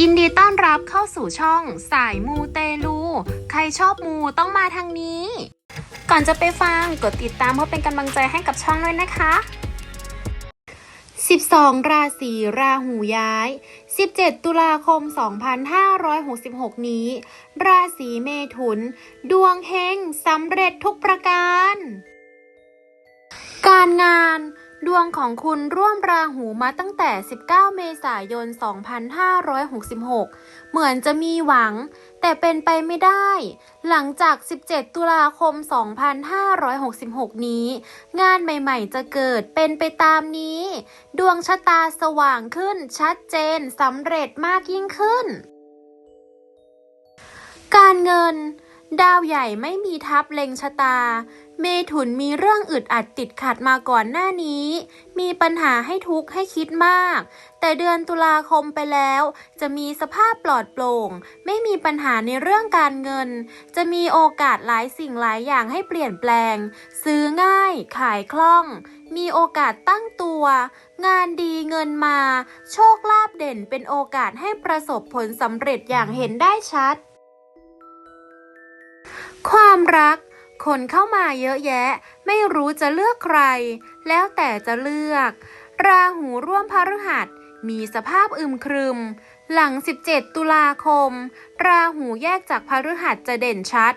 ยินดีต้อนรับเข้าสู่ช่องสายมูเตลู ใครชอบมูต้องมาทางนี้ ก่อนจะไปฟังกดติดตามเพื่อเป็นกำลังใจให้กับช่องด้วยนะคะ 12 ราศีราหูย้าย 17 ตุลาคม 2566 นี้ ราศีเมถุน ดวงเฮงสำเร็จทุกประการ การงาน ดวงของคุณร่วมราหูมาตั้งแต่ 19 เมษายน 2566 เหมือนจะมีหวัง แต่เป็นไปไม่ได้ หลังจาก 17 ตุลาคม 2566 นี้ งานใหม่ๆ จะเกิดเป็นไปตามนี้ ดวงชะตาสว่างขึ้นชัดเจนสำเร็จมากยิ่งขึ้น การเงิน ดาวใหญ่ไม่มีทับเล็งชะตา เมถุนมีเรื่องอึดอัดติดขัดมาก่อนหน้านี้ มีปัญหาให้ทุกข์ให้คิดมาก แต่เดือนตุลาคมไปแล้ว จะมีสภาพปลอดโปร่ง ไม่มีปัญหาในเรื่องการเงิน จะมีโอกาสหลายสิ่งหลายอย่างให้เปลี่ยนแปลง ซื้อง่าย ขายคล่อง มีโอกาสตั้งตัว งานดีเงินมา โชคลาภเด่นเป็นโอกาสให้ประสบผลสำเร็จอย่างเห็นได้ชัด ความรัก คนเข้ามาเยอะแยะ ไม่รู้จะเลือกใคร แล้วแต่จะเลือก ราหูร่วมพฤหัส มีสภาพอึมครึม หลัง 17 ตุลาคม ราหูแยกจากพฤหัสจะเด่นชัด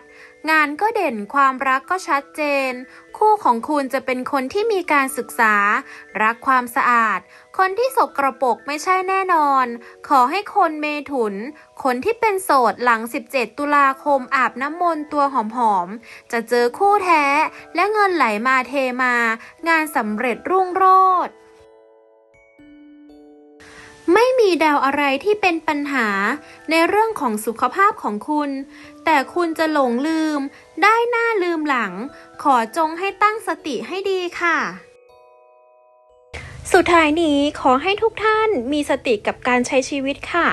งานก็เด่นความรักก็ชัดเจน คู่ของคุณจะเป็นคนที่มีการศึกษา รักความสะอาด คนที่สกรปรกไม่ใช่แน่นอน ขอให้คนเมถุน คนที่เป็นโสดหลัง 17 ตุลาคมอาบน้ำมนต์ตัวหอมๆ จะเจอคู่แท้และเงินไหลมาเทมา งานสำเร็จรุ่งโรจน์ มีดาวอะไรที่เป็นปัญหาในเรื่องของสุขภาพของคุณ แต่คุณจะหลงลืม ได้หน้าลืมหลัง ขอจงให้ตั้งสติให้ดีค่ะ สุดท้ายนี้ขอให้ทุกท่านมีสติกับการใช้ชีวิตค่ะ